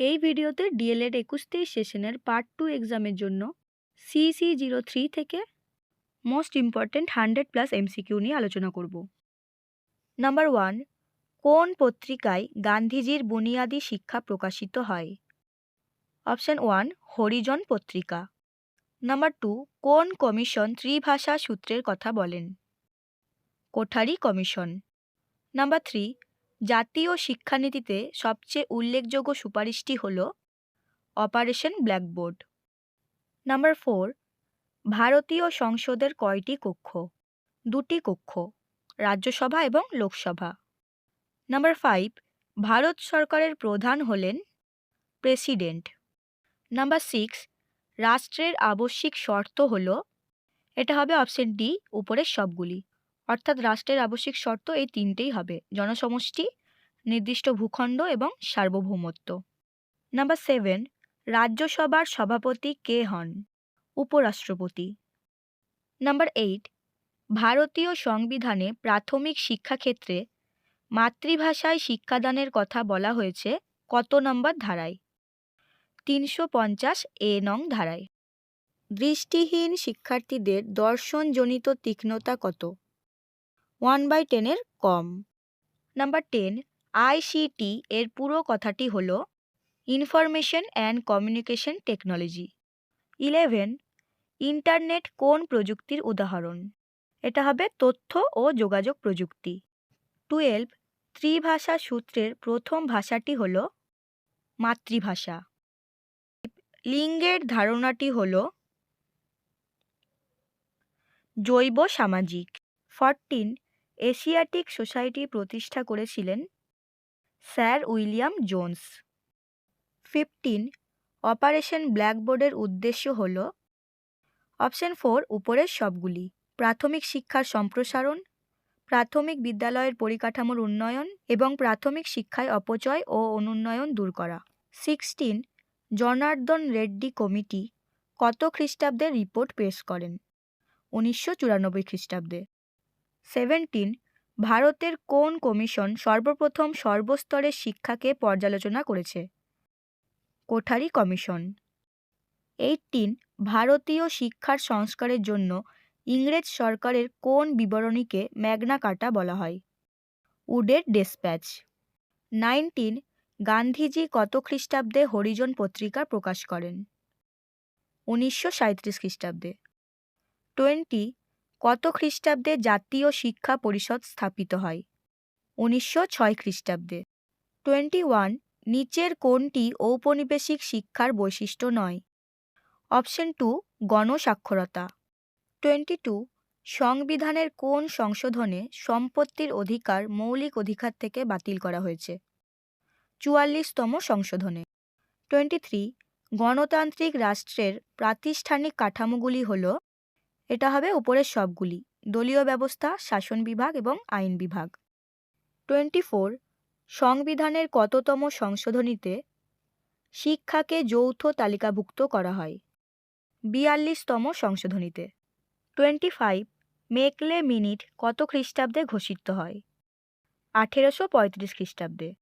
এই ভিডিওতে ডিএলএড একুশ তেইশ সেশনের পার্ট টু এক্সামের জন্য সিসি জিরো থ্রি থেকে most important hundred plus MCQ নিয়ে আলোচনা করব। নাম্বার ওয়ান কোন পত্রিকায় গান্ধীজির বুনিয়াদী শিক্ষা প্রকাশিত হয়? অপশান ওয়ান হরিজন পত্রিকা। নাম্বার টু কোন কমিশন ত্রিভাষা সূত্রের কথা বলেন? কোঠারি কমিশন। নাম্বার থ্রি জাতীয় শিক্ষানীতিতে সবচেয়ে উল্লেখযোগ্য সুপারিশটি হল অপারেশন ব্ল্যাকবোর্ড। নাম্বার ফোর, ভারতীয় সংসদের কয়টি কক্ষ? দুটি কক্ষ, রাজ্যসভা এবং লোকসভা। নাম্বার ফাইভ, ভারত সরকারের প্রধান হলেন প্রেসিডেন্ট। নাম্বার সিক্স, রাষ্ট্রের আবশ্যিক শর্ত হল, এটা হবে অপশন ডি, উপরের সবগুলি। অর্থাৎ রাষ্ট্রের আবশ্যিক শর্ত এই তিনটেই হবে। জনসমষ্টি, নির্দিষ্ট ভূখণ্ড এবং সার্বভৌমত্ব। নাম্বার সেভেন, রাজ্যসভার সভাপতি কে হন? উপরাষ্ট্রপতি। নাম্বার এইট, ভারতীয় সংবিধানে প্রাথমিক শিক্ষাক্ষেত্রে মাতৃভাষায় শিক্ষাদানের কথা বলা হয়েছে কত নম্বর ধারায়? তিনশো পঞ্চাশ এ নং ধারায়। দৃষ্টিহীন শিক্ষার্থীদের দর্শনজনিত তীক্ষ্ণতা কত? ওয়ান বাই টেনের কম। নাম্বার টেন আইসিটি এর পুরো কথাটি হল information and communication technology. Eleven, internet কোন প্রযুক্তির উদাহরণ? এটা হবে তথ্য ও যোগাযোগ প্রযুক্তি। টুয়েলভ, ত্রিভাষা সূত্রের প্রথম ভাষাটি হল মাতৃভাষা। লিঙ্গের ধারণাটি হল জৈব সামাজিক ফরটিন এশিয়াটিক সোসাইটি প্রতিষ্ঠা করেছিলেন sir William Jones. Fifteen, operation ব্ল্যাকবোর্ডের উদ্দেশ্য হল অপশন ফোর, উপরের সবগুলি, প্রাথমিক শিক্ষার সম্প্রসারণ, প্রাথমিক বিদ্যালয়ের পরিকাঠামোর উন্নয়ন এবং প্রাথমিক শিক্ষায় অপচয় ও অনুন্নয়ন দূর করা। সিক্সটিন, জনার্দন রেড্ডি কমিটি কত খ্রিস্টাব্দে রিপোর্ট পেশ করেন? উনিশশো চুরানব্বই খ্রিস্টাব্দে। সেভেন্টিন ভারতের কোন কমিশন সর্বপ্রথম সর্বস্তরের শিক্ষাকে পর্যালোচনা করেছে? কোঠারি কমিশন। এইটিন ভারতীয় শিক্ষার সংস্কারের জন্য ইংরেজ সরকারের কোন বিবরণীকে ম্যাগনা কাটা বলা হয়? উডের ডেসপ্যাচ। নাইনটিন গান্ধীজি কত খ্রিস্টাব্দে হরিজন পত্রিকা প্রকাশ করেন? উনিশশো সাঁত্রিশ খ্রিস্টাব্দে। টোয়েন্টি কত খ্রিস্টাব্দে জাতীয় শিক্ষা পরিষদ স্থাপিত হয়? উনিশশো ছয় খ্রিস্টাব্দে। টোয়েন্টি ওয়ান নিচের কোনটি ঔপনিবেশিক শিক্ষার বৈশিষ্ট্য নয়? অপশন টু গণসাক্ষরতা। টোয়েন্টি টু সংবিধানের কোন সংশোধনে সম্পত্তির অধিকার মৌলিক অধিকার থেকে বাতিল করা হয়েছে? চুয়াল্লিশতম সংশোধনে। টোয়েন্টি থ্রি গণতান্ত্রিক রাষ্ট্রের প্রাতিষ্ঠানিক কাঠামোগুলি হল এটা হবে উপরের সবগুলি, দলীয় ব্যবস্থা, শাসন বিভাগ এবং আইন বিভাগ। টোয়েন্টি ফোর, সংবিধানের কততম সংশোধনীতে শিক্ষাকে যৌথ তালিকাভুক্ত করা হয়। বিয়াল্লিশতম সংশোধনীতে। টোয়েন্টি ফাইভ, মেকলে মিনিট কত খ্রিস্টাব্দে ঘোষিত হয়? আঠেরোশো পঁয়ত্রিশ খ্রিস্টাব্দে।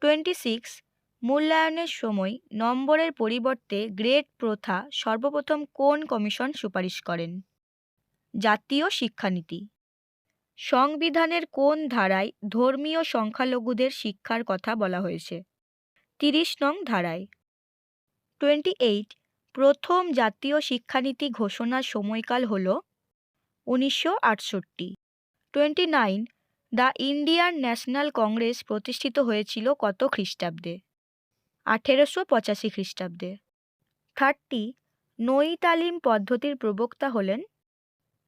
টোয়েন্টি সিক্স মূল্যায়নের সময় নম্বরের পরিবর্তে গ্রেড প্রথা সর্বপ্রথম কোন কমিশন সুপারিশ করেন? জাতীয় শিক্ষানীতি। সংবিধানের কোন ধারায় ধর্মীয় সংখ্যালঘুদের শিক্ষার কথা বলা হয়েছে? তিরিশ নং ধারায়। টোয়েন্টি এইট, প্রথম জাতীয় শিক্ষানীতি ঘোষণার সময়কাল হল উনিশশো আটষট্টি। Twenty nine, the Indian National Congress প্রতিষ্ঠিত হয়েছিল কত খ্রিস্টাব্দে? আঠেরোশো পঁচাশি খ্রিস্টাব্দে। থার্টি নই তালিম পদ্ধতির প্রবক্তা হলেন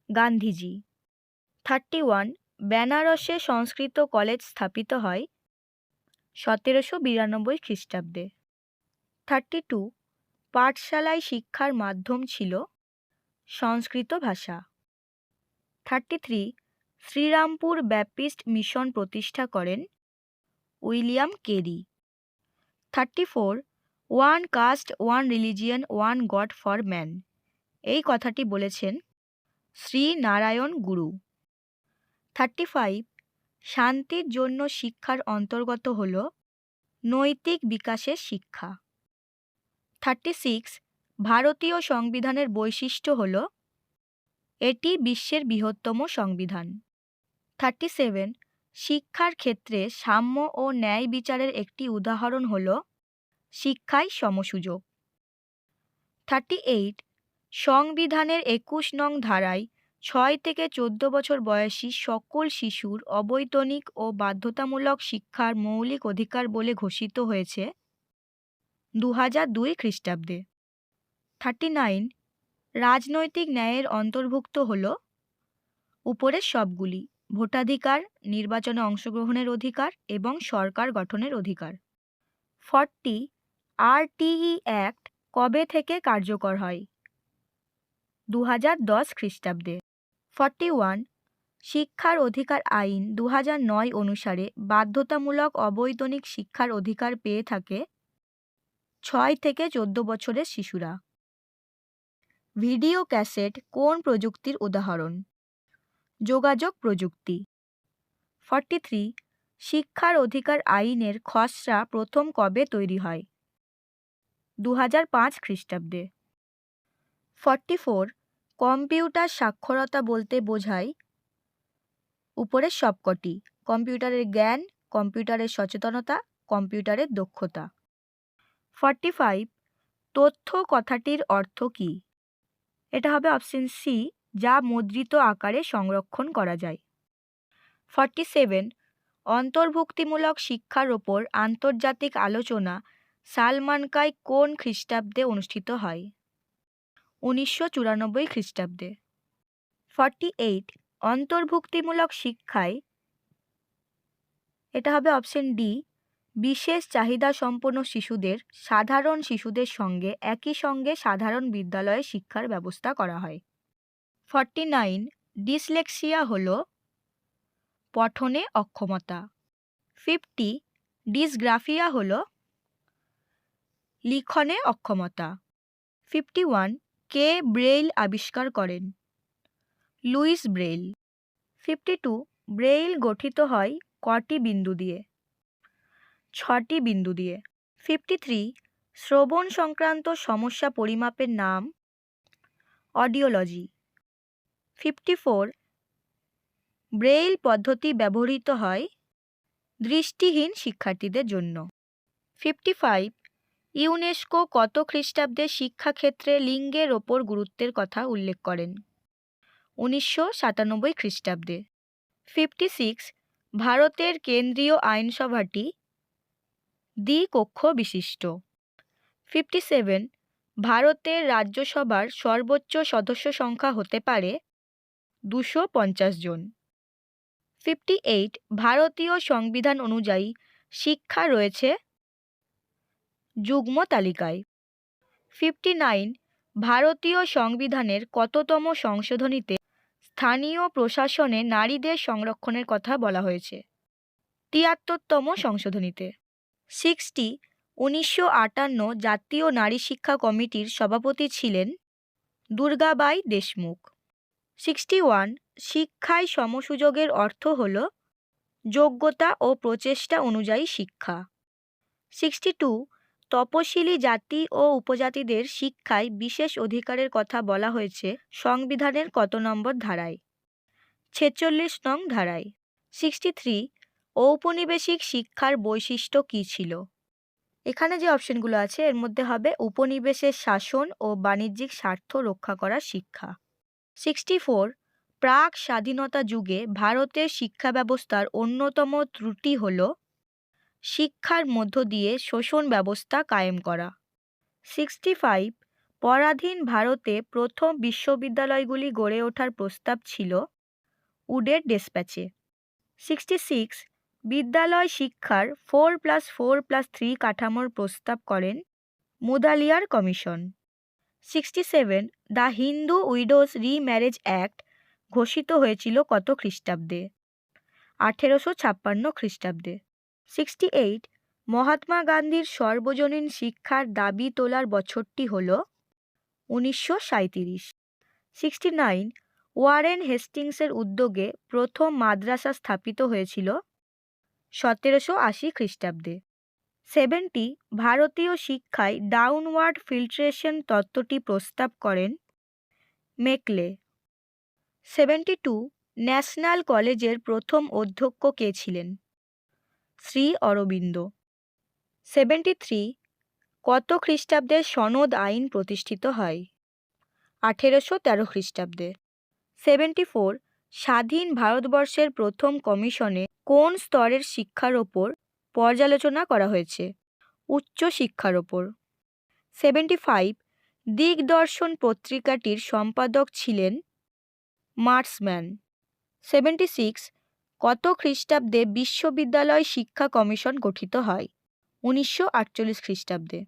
গান্ধীজি। থার্টি ওয়ান বেনারসে সংস্কৃত কলেজ স্থাপিত হয় সতেরোশো বিরানব্বই খ্রিস্টাব্দে। থার্টি টু পাঠশালায় শিক্ষার মাধ্যম ছিল সংস্কৃত ভাষা। Thirty three Serampore Baptist mission প্রতিষ্ঠা করেন William Carey. Thirty four one caste one religion one God for man এই কথাটি বলেছেন শ্রী নারায়ণ গুরু। থার্টি ফাইভ শান্তির জন্য শিক্ষার অন্তর্গত হল নৈতিক বিকাশের শিক্ষা। থার্টি সিক্স ভারতীয় সংবিধানের বৈশিষ্ট্য হল এটি বিশ্বের বৃহত্তম সংবিধান। থার্টি সেভেন শিক্ষার ক্ষেত্রে সাম্য ও ন্যায় বিচারের একটি উদাহরণ হল শিক্ষায় সমসুযোগ। থার্টি এইট সংবিধানের একুশ নং ধারায় ছয় থেকে চোদ্দ বছর বয়সী সকল শিশুর অবৈতনিক ও বাধ্যতামূলক শিক্ষার মৌলিক অধিকার বলে ঘোষিত হয়েছে দু হাজার দুই খ্রিস্টাব্দে। থার্টি নাইন রাজনৈতিক ন্যায়ের অন্তর্ভুক্ত হল। উপরের সবগুলি ভোটাধিকার, নির্বাচনে অংশগ্রহণের অধিকার এবং সরকার গঠনের অধিকার। ফর্টি, আরটিই অ্যাক্ট কবে থেকে কার্যকর হয়? দু হাজার দশ খ্রিস্টাব্দে। ফর্টি ওয়ান, শিক্ষার অধিকার আইন দু নয় অনুসারে বাধ্যতামূলক অবৈতনিক শিক্ষার অধিকার পেয়ে থাকে ছয় থেকে চোদ্দ বছরের শিশুরা। ভিডিও ক্যাসেট কোন প্রযুক্তির উদাহরণ? যোগাযোগ প্রযুক্তি। ফর্টি থ্রি শিক্ষার অধিকার আইনের খসড়া প্রথম কবে তৈরি হয়? দু হাজার পাঁচ খ্রিস্টাব্দে। ফর্টি ফোর কম্পিউটার সাক্ষরতা বলতে বোঝায় উপরের সবকটি, কম্পিউটারের জ্ঞান, কম্পিউটারের সচেতনতা, কম্পিউটারের দক্ষতা। ফর্টি ফাইভ তথ্য কথাটির অর্থ কী? এটা হবে অপশন সি যা মুদ্রিত আকারে সংরক্ষণ করা যায়। ফর্টি সেভেন অন্তর্ভুক্তিমূলক শিক্ষার ওপর আন্তর্জাতিক আলোচনা সালমানকায় কোন খ্রিস্টাব্দে অনুষ্ঠিত হয়? উনিশশো চুরানব্বই খ্রিস্টাব্দে। ফর্টি এইট অন্তর্ভুক্তিমূলক শিক্ষায় এটা হবে অপশন ডি বিশেষ চাহিদা সম্পন্ন শিশুদের, সাধারণ শিশুদের সঙ্গে একই সঙ্গে সাধারণ বিদ্যালয়ে শিক্ষার ব্যবস্থা করা হয়। ফর্টি নাইন ডিসলেক্সিয়া হল পঠনে অক্ষমতা। ফিফটি ডিসগ্রাফিয়া হল লিখনে অক্ষমতা। ফিফটি ওয়ান কে ব্রেইল আবিষ্কার করেন? Louis Braille. Fifty two Braille গঠিত হয় কটি বিন্দু দিয়ে? ছটি বিন্দু দিয়ে। ফিফটি থ্রি শ্রবণ সংক্রান্ত সমস্যা পরিমাপের নাম অডিওলজি। Fifty four. ব্রেইল পদ্ধতি ব্যবহৃত হয় দৃষ্টিহীন শিক্ষার্থীদের জন্য। Fifty five. ইউনেস্কো কত খ্রিস্টাব্দে শিক্ষাক্ষেত্রে লিঙ্গের ওপর গুরুত্বের কথা উল্লেখ করেন? উনিশশো সাতানব্বই খ্রিস্টাব্দে। Fifty six. ভারতের কেন্দ্রীয় আইনসভাটি দ্বিকক্ষ বিশিষ্ট। Fifty seven. ভারতের রাজ্যসভার সর্বোচ্চ সদস্য সংখ্যা হতে পারে দুশো পঞ্চাশ জন। ফিফটি এইট ভারতীয় সংবিধান অনুযায়ী শিক্ষা রয়েছে যুগ্ম তালিকায়। ফিফটি নাইন ভারতীয় সংবিধানের কততম সংশোধনীতে স্থানীয় প্রশাসনে নারীদের সংরক্ষণের কথা বলা হয়েছে। তিয়াত্তরতম সংশোধনীতে। সিক্সটি উনিশশো আটান্ন জাতীয় নারী শিক্ষা কমিটির সভাপতি ছিলেন দুর্গাবাই দেশমুখ। সিক্সটি ওয়ান শিক্ষায় সমসুযোগের অর্থ হল যোগ্যতা ও প্রচেষ্টা অনুযায়ী শিক্ষা। সিক্সটি টু তপশিলি জাতি ও উপজাতিদের শিক্ষায় বিশেষ অধিকারের কথা বলা হয়েছে সংবিধানের কত নম্বর ধারায়? ছেচল্লিশ নং ধারায়। সিক্সটি থ্রি ঔপনিবেশিক শিক্ষার বৈশিষ্ট্য কী ছিল? এখানে যে অপশনগুলো আছে, এর মধ্যে হবে উপনিবেশের শাসন ও বাণিজ্যিক স্বার্থ রক্ষা করার শিক্ষা। সিক্সটি ফোর প্রাক স্বাধীনতা যুগে ভারতের শিক্ষা ব্যবস্থার অন্যতম ত্রুটি হল শিক্ষার মধ্য দিয়ে শোষণ ব্যবস্থা কায়েম করা। সিক্সটি ফাইভ পরাধীন ভারতে প্রথম বিশ্ববিদ্যালয়গুলি গড়ে ওঠার প্রস্তাব ছিল উডের ডেসপ্যাচে। সিক্সটি সিক্স বিদ্যালয় শিক্ষার four plus four plus three কাঠামোর প্রস্তাব করেন Mudaliar commission. Sixty seven the Hindu widows remarriage act ঘোষিত হয়েছিল কত খ্রিস্টাব্দে? আঠেরোশো ছাপ্পান্ন খ্রিস্টাব্দে। সিক্সটি এইট মহাত্মা গান্ধীর সর্বজনীন শিক্ষার দাবি তোলার বছরটি হল উনিশশো সাঁইতিরিশ। সিক্সটি নাইন ওয়ারেন হেস্টিংসের উদ্যোগে প্রথম মাদ্রাসা স্থাপিত হয়েছিল সতেরোশো আশি খ্রিস্টাব্দে। সেভেন্টি ভারতীয় শিক্ষায় ডাউনওয়ার্ড ফিল্ট্রেশন তত্ত্বটি প্রস্তাব করেন মেকলে। সেভেন্টি টু ন্যাশনাল কলেজের প্রথম অধ্যক্ষ কে ছিলেন? শ্রী অরবিন্দ। সেভেন্টি থ্রি কত খ্রিস্টাব্দে সনদ আইন প্রতিষ্ঠিত হয়? আঠেরোশো তেরো খ্রিস্টাব্দে। সেভেন্টি ফোর স্বাধীন ভারতবর্ষের প্রথম কমিশনে কোন স্তরের শিক্ষার ওপর পর্যালোচনা করা হয়েছে উচ্চ শিক্ষার ওপর। সেভেন্টি ফাইভ দিগদর্শন পত্রিকাটির সম্পাদক ছিলেন মার্সম্যান সেভেন্টি সিক্স কত খ্রিস্টাব্দে বিশ্ববিদ্যালয় শিক্ষা কমিশন গঠিত হয়? উনিশশো আটচল্লিশ খ্রিস্টাব্দে।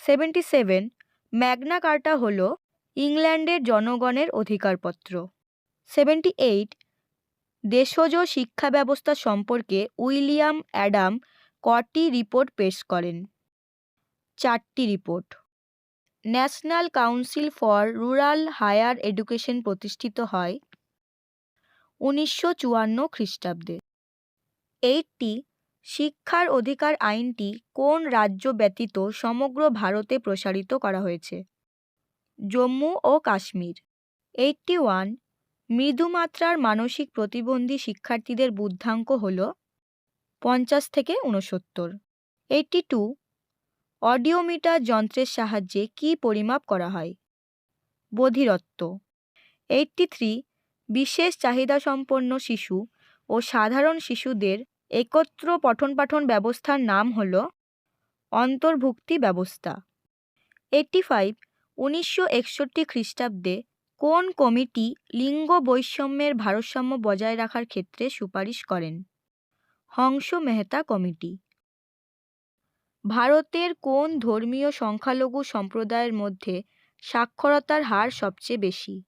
সেভেন্টি সেভেন ম্যাগনা কার্টা হল ইংল্যান্ডের জনগণের অধিকারপত্র। সেভেন্টি এইট দেশজ শিক্ষা ব্যবস্থা সম্পর্কে উইলিয়াম অ্যাডাম কটি রিপোর্ট পেশ করেন? চারটি report. National council for rural higher education প্রতিষ্ঠিত হয় উনিশশো চুয়ান্ন খ্রিস্টাব্দে। এইটটি, শিক্ষার অধিকার আইনটি কোন রাজ্য ব্যতীত সমগ্র ভারতে প্রসারিত করা হয়েছে? জম্মু ও কাশ্মীর। এইটটি ওয়ান মৃদুমাত্রার মানসিক প্রতিবন্ধী শিক্ষার্থীদের বুদ্ধাঙ্ক হল পঞ্চাশ থেকে উনসত্তর এইটটি টু, অডিওমিটার যন্ত্রের সাহায্যে কী পরিমাপ করা হয়? বধিরত্ব। এইটটি থ্রি, বিশেষ চাহিদাসম্পন্ন শিশু ও সাধারণ শিশুদের একত্র পঠন পাঠন ব্যবস্থার নাম হল অন্তর্ভুক্তি ব্যবস্থা। এইটটি ফাইভ, উনিশশো একষট্টি খ্রিস্টাব্দে কোন কমিটি লিঙ্গ বৈষম্যের ভারসাম্য বজায় রাখার ক্ষেত্রে সুপারিশ করেন? হংস মেহতা কমিটি। ভারতের কোন ধর্মীয় সংখ্যালঘু সম্প্রদায়ের মধ্যে সাক্ষরতার হার সবচেয়ে বেশি?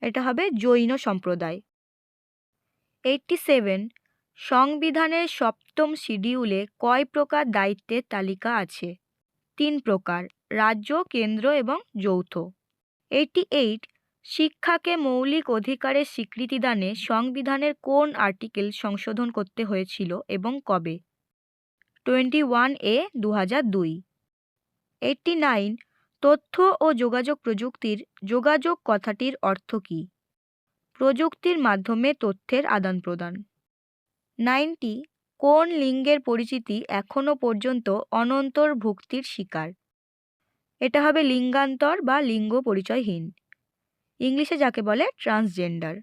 এটা হবে জৈন সম্প্রদায়। এইটটি সেভেন, সংবিধানের সপ্তম শিডিউলে কয় প্রকার দায়িত্বের তালিকা আছে? তিন প্রকার, রাজ্য, কেন্দ্র এবং যৌথ। এইটটি এইট শিক্ষাকে মৌলিক অধিকারের স্বীকৃতিদানে সংবিধানের কোন আর্টিকেল সংশোধন করতে হয়েছিল এবং কবে? টোয়েন্টি ওয়ান এ দু হাজার দুই। এইটটি নাইন তথ্য ও যোগাযোগ প্রযুক্তির যোগাযোগ কথাটির অর্থ কী? প্রযুক্তির মাধ্যমে তথ্যের আদান প্রদান নাইনটি কোন লিঙ্গের পরিচিতি এখনও পর্যন্ত অনন্তর্ভুক্তির শিকার? এটা হবে লিঙ্গান্তর বা লিঙ্গ পরিচয়হীন। ইংলিশে যাকে বলে ট্রান্সজেন্ডার।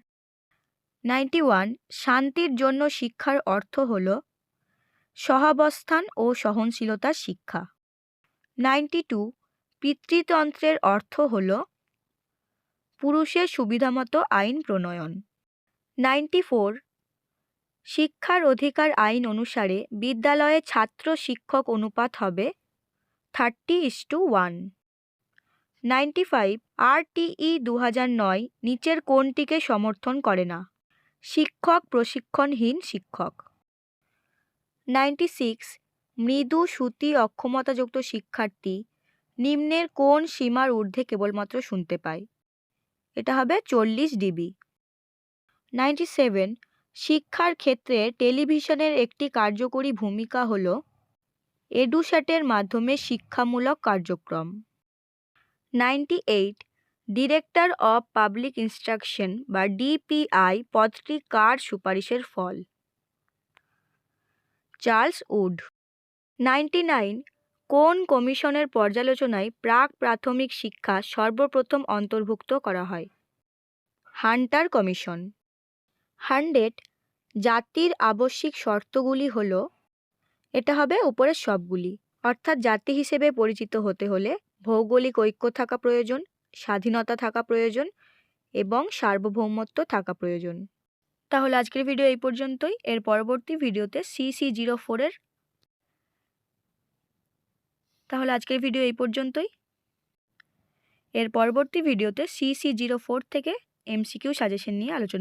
নাইনটি ওয়ান, শান্তির জন্য শিক্ষার অর্থ হল সহাবস্থান ও সহনশীলতার শিক্ষা। নাইনটি টু, পিতৃতন্ত্রের অর্থ হল পুরুষের সুবিধামতো আইন প্রণয়ন। নাইনটি ফোর, শিক্ষার অধিকার আইন অনুসারে বিদ্যালয়ে ছাত্র শিক্ষক অনুপাত হবে thirty is to one. Ninety five RTE দু হাজার নয় নিচের কোনটিকে সমর্থন করে না? শিক্ষক, প্রশিক্ষণহীন শিক্ষক। নাইনটি সিক্স মৃদু সুতি অক্ষমতাযুক্ত শিক্ষার্থী নিম্নের কোন সীমার ঊর্ধ্বে কেবলমাত্র শুনতে পায়? এটা হবে চল্লিশ ডিবি। নাইনটি সেভেন শিক্ষার ক্ষেত্রে টেলিভিশনের একটি কার্যকরী ভূমিকা হল এডুস্যাটের মাধ্যমে শিক্ষামূলক কার্যক্রম। Ninety eight, director of public instruction বা ডিপিআই পদটি কার সুপারিশের ফল? Charles Wood. নাইনটি নাইন, কোন কমিশনের পর্যালোচনায় প্রাক প্রাথমিক শিক্ষা সর্বপ্রথম অন্তর্ভুক্ত করা হয়? Hunter commission. হান্ড্রেড, জাতির আবশ্যিক শর্তগুলি হলো এটা হবে উপরের সবগুলি। অর্থাৎ জাতি হিসেবে পরিচিত হতে হলে ভৌগোলিক ঐক্য থাকা প্রয়োজন, স্বাধীনতা থাকা প্রয়োজন এবং সার্বভৌমত্ব থাকা প্রয়োজন। তাহলে আজকের ভিডিও এই পর্যন্তই। এর পরবর্তী ভিডিওতে সি সি জিরো ফোরের তাহলে আজকের ভিডিও এই পর্যন্তই। এর পরবর্তী ভিডিওতে সি সি জিরো ফোর থেকে এমসিকিউ সাজেশন নিয়ে আলোচনা